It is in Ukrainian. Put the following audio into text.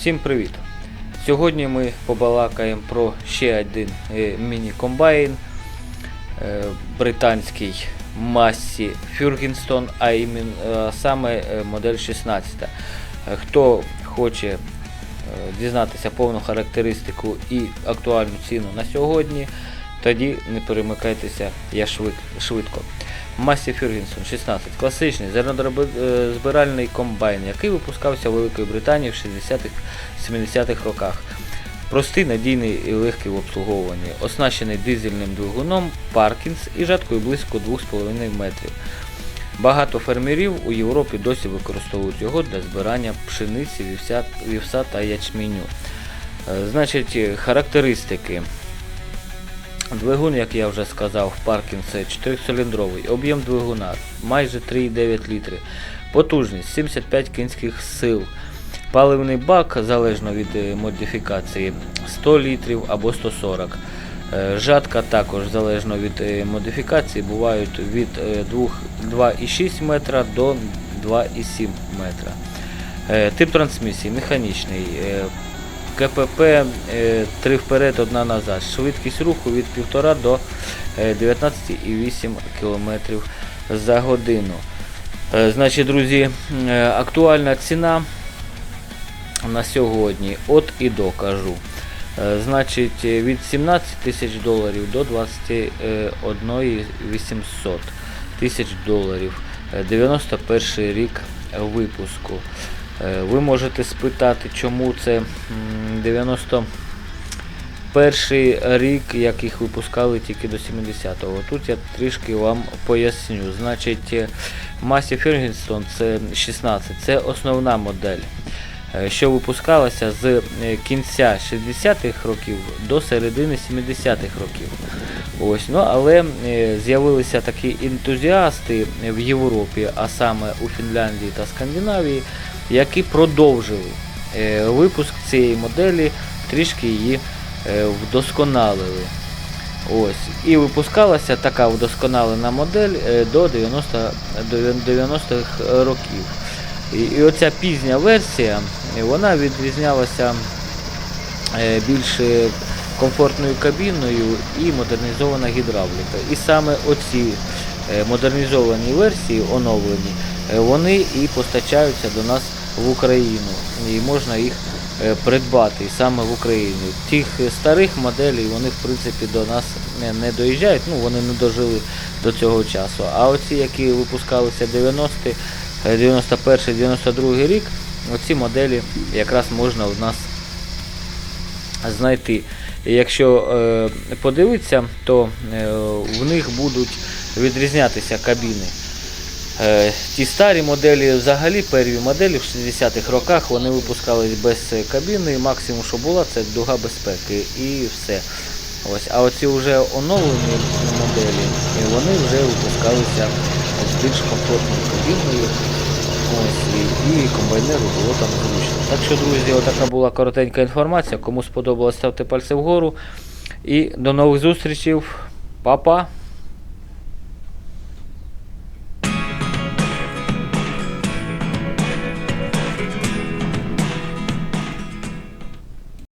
Всім привіт! Сьогодні ми побалакаємо про ще один е, міні-комбайн британській британський масі Фюргінстон, а е, саме е, модель 16. Е, Хто хоче е, дізнатися повну характеристику і актуальну ціну на сьогодні, тоді не перемикайтеся, я швид- швидко. Масі Фюргінсон 16. Класичний зернозбиральний комбайн, який випускався в Великій Британії в 60-70-х роках. Простий, надійний і легкий в обслуговуванні, оснащений дизельним двигуном Паркінс і жаткою близько 2,5 метрів. Багато фермерів у Європі досі використовують його для збирання пшениці, вівса та ячменю. Е, Значить, характеристики. Двигун, як я вже сказав, Паркінс 4-циліндровий, об'єм двигуна майже 3,9 літри, потужність 75 кінських сил. Паливний бак, залежно від е, модифікації, 100 літрів або 140. Е, Жатка також залежно від е, модифікації, бувають від е, 2,6 метра до 2,7 метра. Тип трансмісії механічний. Е, КПП 3 вперед, 1 назад. Швидкість руху від 1,5 до е, 19,8 км за годину. Е, Значить, друзі, е, актуальна ціна на сьогодні от і до кажу. Е, Значить, е, від 17 тисяч доларів до 21 800 тисяч доларів. Е, 91 рік випуску. Е, Ви можете спитати, чому це м, 91 рік, як їх випускали тільки до 70-го. Тут я трішки вам поясню. Значить, Massey Ferguson це 16, це основна модель, е, що випускалася з е, кінця 60-х років до середини 70-х років. Ось, ну, але з'явилися такі ентузіасти в Європі, а саме у Фінляндії та Скандинавії, які продовжили е, випуск цієї моделі, трішки її е, вдосконалили. Ось. І випускалася така вдосконалена модель е, до 90, до 90-х років. І, і оця пізня версія, вона відрізнялася більш комфортною кабіною і модернізована гідравліка. І саме оці модернізовані версії, оновлені, вони і постачаються до нас в Україну. І можна їх е, придбати саме в Україні. Тих е, старих моделей вони в принципі до нас не, доїжджають, ну вони не дожили до цього часу. А оці, які випускалися 90-ті, е, 91-92 рік, оці моделі якраз можна у нас знайти. Якщо е, подивитися, то е, в них будуть відрізнятися кабіни. Е, ті старі моделі, взагалі перві моделі в 60-х роках вони випускались без е, кабіни, максимум, що була, це дуга безпеки і все. Ось. А оці вже оновлені моделі, і вони вже випускалися з більш комфортною кабіною. Ось, і, комбайнеру було там зручно. Так що, друзі, отака була коротенька інформація. Кому сподобалось, ставте пальці вгору. І до нових зустрічей. Па-па!